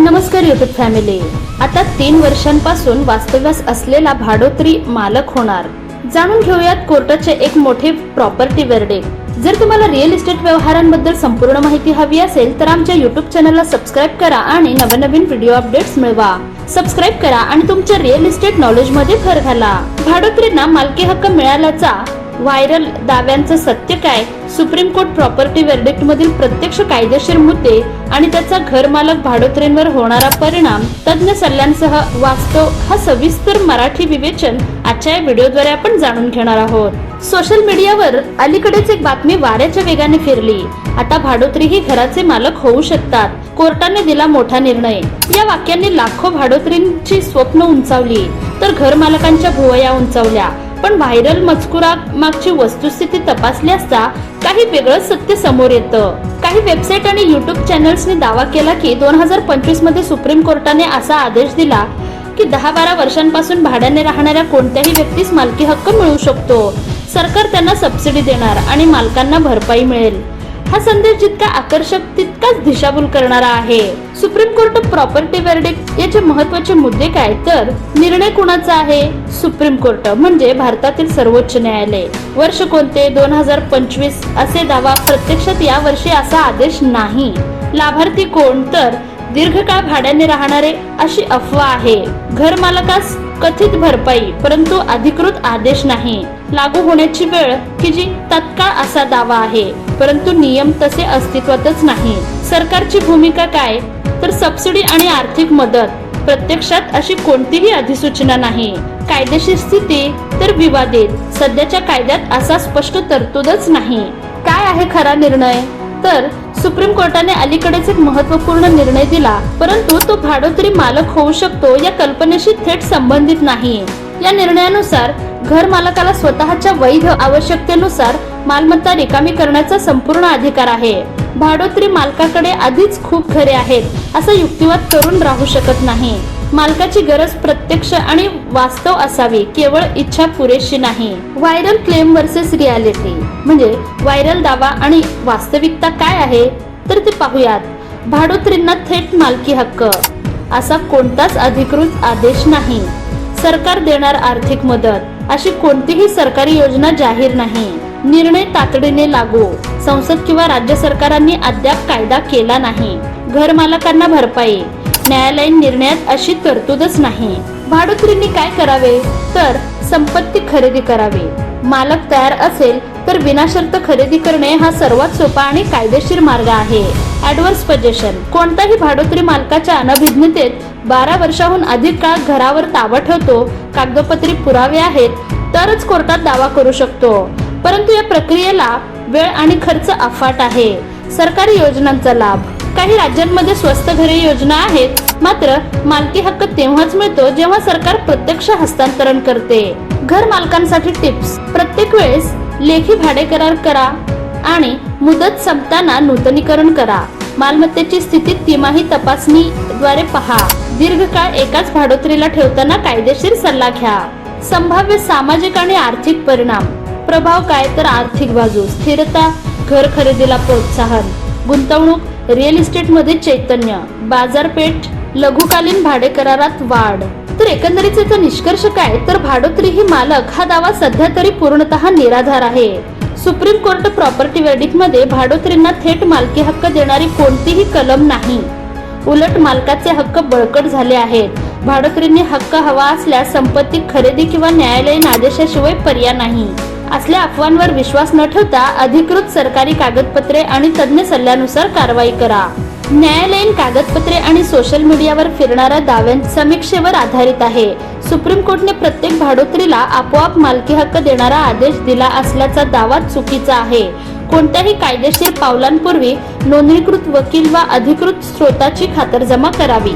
नमस्कार YouTube family आता तीन वर्षांपासून वास्तव्यास असलेला भाडोत्री मालक होणार. जाणून घेऊयात कोर्टाचे एक मोठे प्रॉपर्टी वर्डिक्ट जर तुम्हाला रिअल इस्टेट व्यवहारांबद्दल संपूर्ण माहिती हवी असेल तर आमच्या युट्यूब चॅनलला सबस्क्राईब करा आणि नवनवीन व्हिडिओ अपडेट्स मिळवा. सबस्क्राईब करा आणि तुमच्या रिअल इस्टेट नॉलेजमध्ये भर घाला. भाडोत्रींना मालकी हक्क मिळाल्याचा व्हायरल दाव्यांचं सत्य काय? सुप्रीम कोर्ट प्रॉपर्टी वर्डिक्ट मधील प्रत्यक्ष कायदेशीर मुद्दे आणि त्याचा घर मालक होणारा परिणाम तज्ज्ञ सल्ल्यांसह वास्तव हा सविस्तर मराठी विवेचन आजच्या या व्हिडिओद्वारे आपण जाणून घेणार आहोत. सोशल मीडियावर अलीकडेच एक बातमी वाऱ्याच्या वेगाने फिरली. आता भाडोत्री ही घराचे मालक होऊ शकतात. कोर्टाने दिला मोठा निर्णय. या वाक्याने लाखो भाडोत्रींची स्वप्न उंचावली. तर घर मालकांच्या भुवया उंचावल्या. पण व्हायरल मजकुरा मागची वस्तुस्थिती तपासली असता काही वेगळं सत्य समोर येतं. काही वेबसाईट आणि युट्यूब चॅनल्सने दावा केला की दोन हजार पंचवीसमध्ये सुप्रीम कोर्टाने असा आदेश दिला की दहा बारा वर्षांपासून भाड्याने राहणाऱ्या कोणत्याही व्यक्तीस मालकी हक्क मिळू शकतो. सरकार त्यांना सबसिडी देणार आणि मालकांना भरपाई मिळेल. हा संदेश जितका आकर्षक तितकाच दिशाभूल करणारा आहे. सुप्रीम कोर्ट प्रॉपर्टी वर्डिक्ट याचे महत्त्वाचे मुद्दे काय? तर निर्णय कोणाचा आहे? सुप्रीम कोर्ट म्हणजे भारतातील सर्वोच्च न्यायालय. वर्ष कोणते? दोन हजार पंचवीस. असे दावा प्रत्यक्षात या वर्षी असा आदेश नाही. लाभार्थी कोण? तर दीर्घकाळ भाड्याने राहणारे अशी अफवा आहे. घर मालकास कथित भरपाई परंतु अधिकृत आदेश नाही. लागू होण्याची वेळ की जी तत्काळ असा दावा आहे परंतु नियम तसे अस्तित्वातच नाही. सरकारची भूमिका काय? तर सबसिडी आणि आर्थिक मदत. प्रत्यक्षात अशी कोणतीही अधिसूचना नाही. कायदेशीर स्थिती तर विवादित. सध्याच्या कायद्यात असा स्पष्ट तरतूदच नाही. काय आहे खरा निर्णय? तर सुप्रीम कोर्टाने अलीकडेच एक महत्त्वपूर्ण निर्णय दिला परंतु तो भाडोत्री मालक होऊ शकतो या कल्पनेशी थेट संबंधित नाही. या निर्णयानुसार घर मालकाला स्वतःच्या वैध आवश्यकतेनुसार मालमत्ता रिकामी करण्याचा संपूर्ण अधिकार आहे. भाडोत्री मालकाकडे आधीच खूप घरे आहेत असा युक्तिवाद करून राहू शकत नाही. मालकाची गरज प्रत्यक्ष आणि वास्तव असावी केवळ इच्छा पुरेशी नाही. व्हायरल क्लेम वर्सेस रियालिटी म्हणजे व्हायरल दावा आणि वास्तविकता काय आहे तर ते पाहूयात. भाडोत्रींना थेट मालकी हक्क असा कोणताच अधिकृत आदेश नाही. सरकार देणार आर्थिक मदत अशी कोणतीही सरकारी योजना जाहीर नाही. निर्णय तातडीने लागू संसद किंवा राज्य सरकारांनी अद्याप कायदा केला नाही. घर मालकांना भरपाई न्यायालयीन निर्णयात अशी तरतूदच नाही. भाडोत्रींनी काय करावे? तर संपत्ती खरेदी करावी. मालक तयार असेल तर विनाशर्त खरेदी करणे हा सर्वात सोपा आणि कायदेशीर मार्ग आहे. ऍडव्हर्स पजेशन कोणताही भाडोत्री मालकाच्या अनभिज्ञतेत बारा वर्षाहून अधिक काळ घरावर ताबा ठेवतो कागदोपत्री पुरावे आहेत तरच कोर्टात दावा करू शकतो. परंतु या प्रक्रियेला वेळ आणि खर्च अफाट आहे. सरकारी योजनांचा लाभ. काही राज्यांमध्ये स्वस्त घरे योजना आहेत. मात्र मालकी हक्क तेव्हाच मिळतो जेव्हा सरकार प्रत्यक्ष हस्तांतरण करते. घर मालकांसाठी टिप्स. प्रत्येक वेळेस लेखी भाडे करार करा आणि मुदत संपताना नूतनीकरण करा. मालमत्तेची स्थिती तिमाही तपासणीद्वारे पहा. दीर्घकाळ एकाच भाडोत्रीला ठेवताना कायदेशीर सल्ला घ्या. संभाव्य सामाजिक आणि आर्थिक परिणाम. प्रभाव काय तर आर्थिक बाजू. स्थिरता घर खरेदीला प्रोत्साहन. गुंतवणूक रिअल इस्टेटमध्ये चैतन्य बाजारपेठ लघुकालीन भाडे करारात वाढ. तर एकंदरीत याचा निष्कर्ष काय? तर भाडोत्री ही मालक हा दावा सध्या तरी पूर्णतः निराधार आहे. सुप्रीम कोर्ट प्रॉपर्टी वर्डिकमध्ये भाडोत्रींना थेट मालकी हक्क देणारी कोणतीही कलम नाही. उलट मालकाचे हक्क बळकट झाले आहेत. भाडोत्रींनी हक्क हवा असल्यास संपत्ती खरेदी किंवा न्यायालयीन आदेशाशिवाय पर्याय नाही. असल्या अफवांवर विश्वास न ठेवता अधिकृत सरकारी कागदपत्रे आणि तज्ज्ञ सल्ल्यानुसार कारवाई करा. न्यायालयीन कागदपत्रे आणि सोशल मीडियावर फिरणाऱ्या दाव्यां समीक्षेवर आधारित आहे. सुप्रीम कोर्टने प्रत्येक भाडोत्रीला आपोआप मालकी हक्क देणारा आदेश दिला असल्याचा दावा चुकीचा आहे. कोणत्याही कायदेशीर पावलांपूर्वी नोंदणीकृत वकील वा अधिकृत स्रोताची खातरजमा करावी.